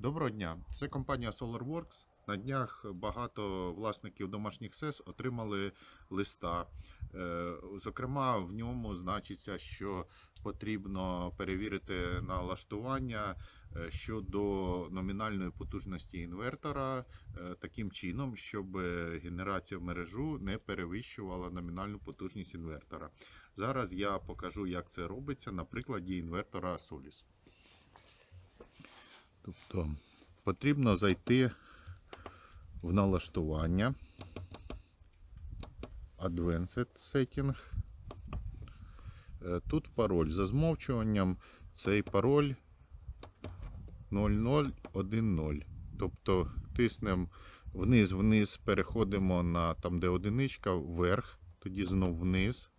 Доброго дня, це компанія SolarWorks. На днях багато власників домашніх СЕС отримали листа. Е, Зокрема, в ньому значиться, що потрібно перевірити налаштування е, щодо номінальної потужності інвертора е, таким чином, щоб генерація в мережу не перевищувала номінальну потужність інвертора. Зараз я покажу, як це робиться на прикладі інвертора Solis. Тобто потрібно зайти в налаштування Advanced Setting. Е, Тут пароль за змовчуванням. Цей пароль 0010. Тобто тиснемо вниз-вниз, переходимо на там, де одиничка, вверх, тоді знов вниз,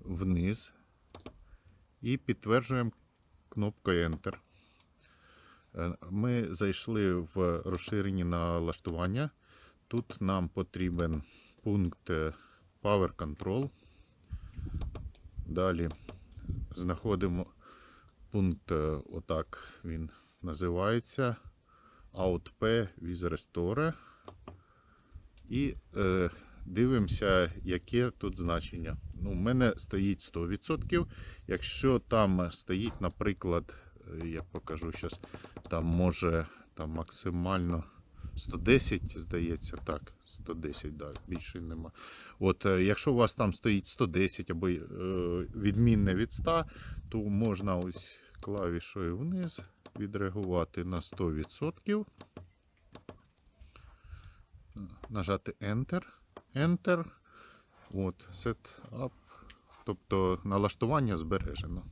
вниз і підтверджуємо кнопкою Enter. Е, Ми зайшли в розширені налаштування. Тут нам потрібен пункт е, Power Control. Далі знаходимо пункт, е, отак він називається. OutP with Restore. І е, дивимося, яке тут значення. Ну, у мене стоїть 100%. Якщо там стоїть, наприклад, я покажу зараз, там може там максимально 110, здається, так, 110, да, більше нема. От, е, якщо у вас там стоїть 110 або е, відмінне від 100, то можна ось клавішою вниз відреагувати на 100%. Нажати Enter. Enter. От, Set up. Тобто налаштування збережено.